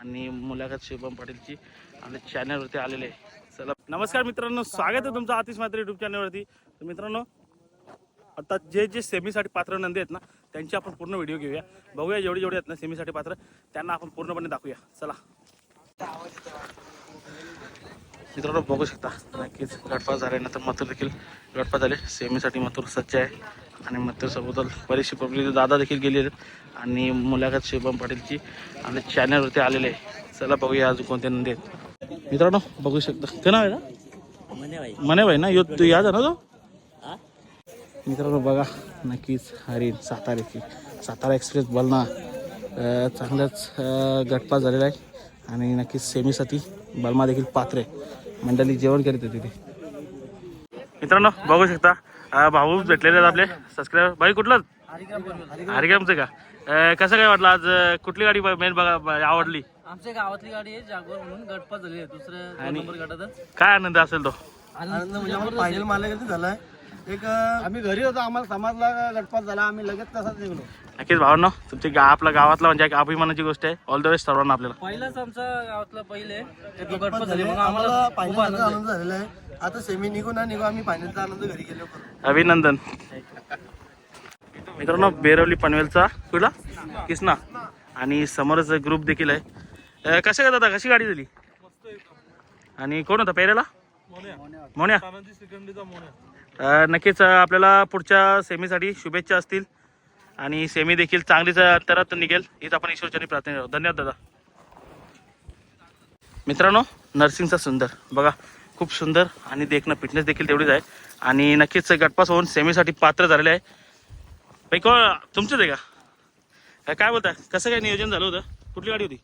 आणि मुलाखत शुभम पाटीलची आपल्या चॅनलवरती आलेले आहे. चला. नमस्कार मित्रांनो स्वागत आहे तुमचं आतिश मात्र युट्यूब चॅनलवरती तर मित्रांनो आता जे जे सेमीसाठी पात्र नंदी आहेत ना त्यांची आपण पूर्ण व्हिडिओ घेऊया. बघूया जेवढे जेवढे आहेत ना सेमीसाठी पात्र त्यांना आपण पूर्णपणे दाखवूया. चला. मित्रांनो बघू शकता नक्कीच गटपास तर मथुर देखील गटपास झाले. सेमीसाठी मथुर सज्ज आहे. आणि मथुर सोबत बरीचशी पब्लिक दादा देखील गेले आहेत. आणि मुलाखत शुभम पाटीलची आपल्या चॅनलवरती आलेले आहे. चला बघूया अजून कोणते नंदी आहेत. मित्रांनो बघू शकता. ते नाव आहे ना मने भाई ना? यो तू याद आहे ना तो? मित्रांनो बघा. नक्कीच हरिण साताऱ्याची सातारा एक्सप्रेस बलना चांगलाच गटपास झालेला आहे. आणि नक्कीच सेमीसाठी बलमा देखील पात्र आहे. मंडळी जेवण करीत होते तिथे. मित्रांनो बघू शकता. अं, भाऊ भेटलेले आहेत आपले. सबस्क्राईबर भाई कुठलं हरिग्रामचं का? अं, कसं काय वाटलं आज अं, कुठली गाडी मेन बघा आवडली? आमच्या गावातली गाडी आहे जागोर म्हणून गटपात झाली आहे. दुसऱ्या दोन नंबर गटातच. काय आनंद असेल तो? आनंद म्हणजे आम्हाला फायनल झालाय. एक अं, आम्ही घरी होतो आम्हाला समाजला गटपात झाला आम्ही लगेच तसाच निघलो. नक्कीच भावनो तुमची गा आपला गावातला म्हणजे एक अभिमानाची गोष्ट आहे. ऑल द बेस्ट सर्वांना आपल्याला. पहिलाच आमचा गावातला पहिले गटपात झाले आम्हाला आम्हाला खूप फायनलचा आनंद आहे. आनंद झालेला आहे. आता सेमी निघू ना निघू आम्ही फायनलचा आनंद घरी गेलो. करू अभिनंदन. मित्रांनो बेरवली पनवेलचा कुठला किसना? आणि समोरच ग्रुप देखील आहे. अं, कसं दादा कशी गाडी झाली? आणि कोण होता? पेरेला मोन्या. नक्कीच आपल्याला पुढच्या सेमीसाठी शुभेच्छा असतील. आणि सेमी देखील चांगलीच अंतरात निघेल. हीच आपण ईश्वरचरणी प्रार्थना करू धन्यवाद दादा. मित्रांनो नर्सिंगचा सुंदर. बघा खूप सुंदर आणि देखणं फिटनेस देखील तेवढीच आहे. आणि नक्कीच गटपास होऊन सेमीसाठी पात्र झालेले आहे. बाई को तुमचंच आहे का? काय बोलता कसं काय नियोजन झालं होतं? कुठली गाडी होती?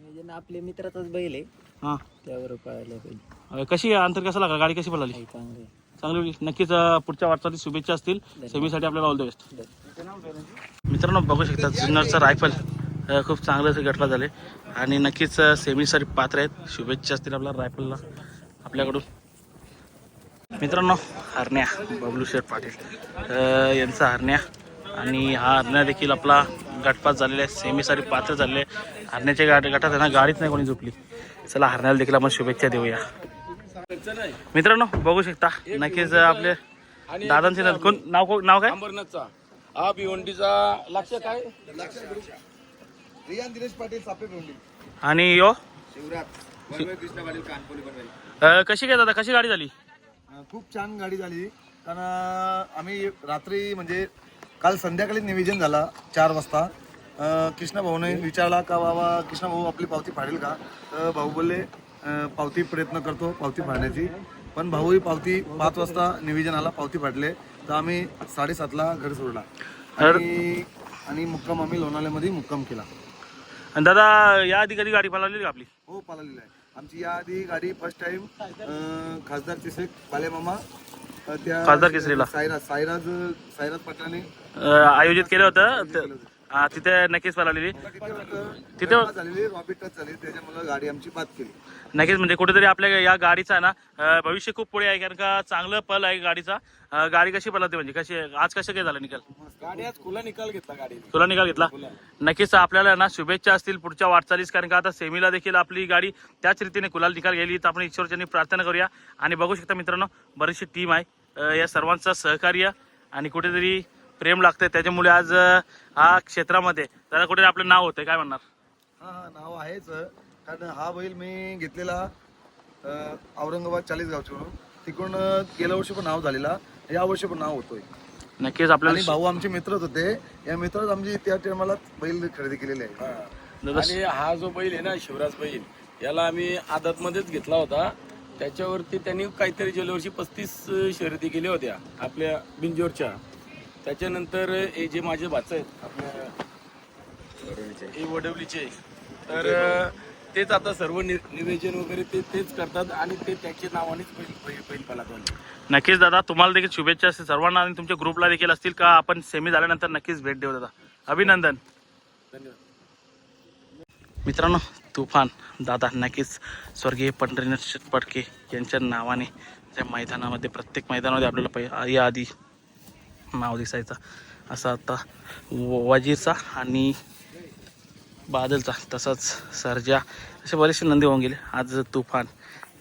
नियोजन आपले मित्राचाच बैल आहे. हां. त्यावर पळायला पाहिजे कशी अंतर कसं लागा गाडी कशी पळाली? चांगले चांगली. नक्कीच पुढच्या वाटचाली शुभेच्छा असतील. सेमीसाठी आपल्याला ऑल द बेस्ट मित्रांनो बघू शकता जुन्नरचं रायफल खूप चांगलं असं गटला झाले आणि नक्कीच सेमीसाठी पात्र आहेत. शुभेच्छा असतील आपल्या रायफलला आपल्याकडून. मित्रांनो हरण्या बबलू शेठ पाटील. यांचा हरण्या. आणि हा हरण्या देखील आपला गटपास झालेला आहे सेमीसाठी पात्र झालेले आहे. हरण्याच्या गाठ गटात आहे ना गाडीच नाही कोणी झोपली. चला हरण्याला देखील आपण शुभेच्छा देऊया. मित्रांनो बघू शकता नक्कीच आपले दादांचे नाव- कोण नाव को- नाव काय? अंबरनाथचा. हा भिवंडीचा लक्ष काय? रियान दिनेश पाटील सापे आणि यो? शिवराज कृष्ण पाटील कशी काय दादा कशी गाडी झाली? खूप छान गाडी झाली. कारण आम्ही रात्री म्हणजे काल संध्याकाळी नियोजन झाला चार वाजता. कृष्णा भाऊने विचारला का बाबा कृष्णा भाऊ आपली पावती फाडेल का? तर भाऊ बोलले पावती प्रयत्न करतो पावती फाडण्याची. पण भाऊही पावती पाच वाजता नियोजन आला पावती फाडले. तर आम्ही साडेसातला घर सोडला. आणि आणि मुक्काम आम्ही लोणावळ्यामध्ये मुक्काम केला. आणि दादा या आधी कधी गाडी पळाली का आपली? हो पाळलेली आहे. आमची याआधी गाडी फर्स्ट टाइम खासदार चिसेक बालेमामा अ, त्या खासदार केसरीला. सायराज सायराज सायराज पाटलाने अं, आयोजित केलं होतं त- हा, तिथे नक्कीच पळालेली. तिथे तिथे- टच झालेली रॉबिट टच झाली त्याच्यामुळे गाडी आमची बाद केली. नक्कीच म्हणजे कुठेतरी आपल्या या गाडीचा आहे ना अं, भविष्य खूप पुढे आहे कारण का चांगलं पल आहे गाडीचा. अं, गाडी कशी पळते म्हणजे? कशी आज कसं काय झालं निकाल? गाडी आज खुला निकाल घेतला गाडी तुला निकाल घेतला? नक्कीच आपल्याला ना शुभेच्छा असतील पुढच्या वाटचालीस कारण का आता सेमीला देखील आपली गाडी त्याच रीतीने कुलाल निकाल गेली. तर आपण ईश्वरच्यांनी प्रार्थना करूया. आणि बघू शकता मित्रांनो बरीचशी टीम आहे. अं, या सर्वांचं सहकार्य आणि कुठेतरी प्रेम लागतंय. त्याच्यामुळे आज हा क्षेत्रामध्ये त्याला कुठेतरी आपलं नाव होतंय. काय म्हणणार? हा हा नाव आहेच. कारण हा बैल मी घेतलेला अ, औरंगाबाद चाळीस गावच्यावरून तिकडून गेल्या वर्षी पण नाव झालेला. या वर्षी पण नाव होतोय. नक्कीच आणि आपल्याला भाऊ आमचे मित्रच होते. या मित्रच आमची त्या टायमाला बैल खरेदी केलेले आहे. आणि हा जो बैल आहे ना शिवराज बैल याला आम्ही आदत मध्येच घेतला होता. त्याच्यावरती त्यांनी काहीतरी गेल्या वर्षी पस्तीस शर्यती केल्या होत्या आपल्या बिंजोरच्या. त्याच्यानंतर हे जे माझे भाच आहेत आपल्या हे वडवलीचे तर तेच आता सर्व नि- निवेदन वगैरे ते तेच करतात आणि ते त्याच्या नावानेच बैल बैल बैल पालतात नक्कीच दादा तुम्हाला देखील शुभेच्छा असतील सर्वांना आणि तुमच्या ग्रुपला देखील असतील का? आपण सेमी झाल्यानंतर नक्कीच भेट देऊ दादा. अभिनंदन. धन्यवाद. मित्रांनो तुफान. दादा नक्कीच स्वर्गीय पंढरीनाथ शेटपडके यांच्या नावाने त्या मैदानामध्ये प्रत्येक मैदानामध्ये आपल्याला पहि याआधी नाव दिसायचं. असा आता व- वजीरचा आणि बादलचा तसाच सरजा. असे बरेचसे नंदी होऊन गेले. आज तुफान.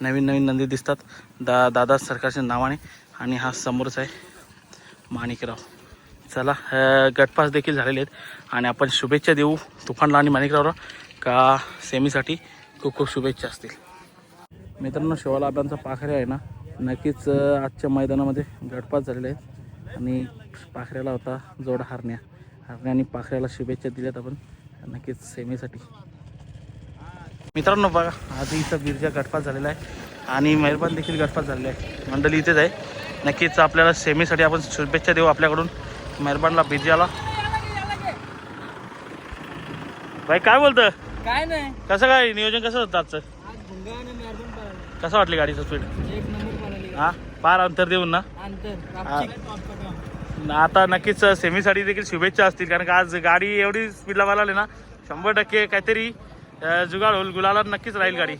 नवीन नवीन नंदी दिसतात. दा दादा सरकारच्या नावाने आणि हा समोरच आहे माणिकराव. चला गटपास देखील झालेले आहेत. आणि आपण शुभेच्छा देऊ तुफानला आणि माणिकरावला का सेमीसाठी खूप खूप शुभेच्छा असतील. मित्रांनो शिवाला अभ्यांचा पाखरे आहे ना. नक्कीच आजच्या मैदानामध्ये गटपास झालेले आहेत. आणि पाखऱ्याला होता जोड हारण्या. हारण्या आणि पाखऱ्याला शुभेच्छा दिल्यात आपण. नक्कीच सेमीसाठी. मित्रांनो बघा आधी इथं बिरजा गटपास झालेला आहे. आणि मेहरबान देखील गटपास झालेला आहे. मंडळी इथेच आहे. नक्कीच आपल्याला सेमीसाठी आपण शुभेच्छा देऊ आपल्याकडून. मेहरबानला बिरजाला. भाई काय बोलतं काय नाही. कसं काय? नियोजन कसं होतं आजचं? कसं वाटली गाडीचं स्पीड हा? पार अंतर देऊन ना. आता नक्कीच सेमीसाठी देखील शुभेच्छा असतील. कारण का आज गाडी एवढी स्पीडला बोलावली ना शंभर टक्के काहीतरी अं, जुगाड होईल. गुलाला नक्कीच राहील गाडी.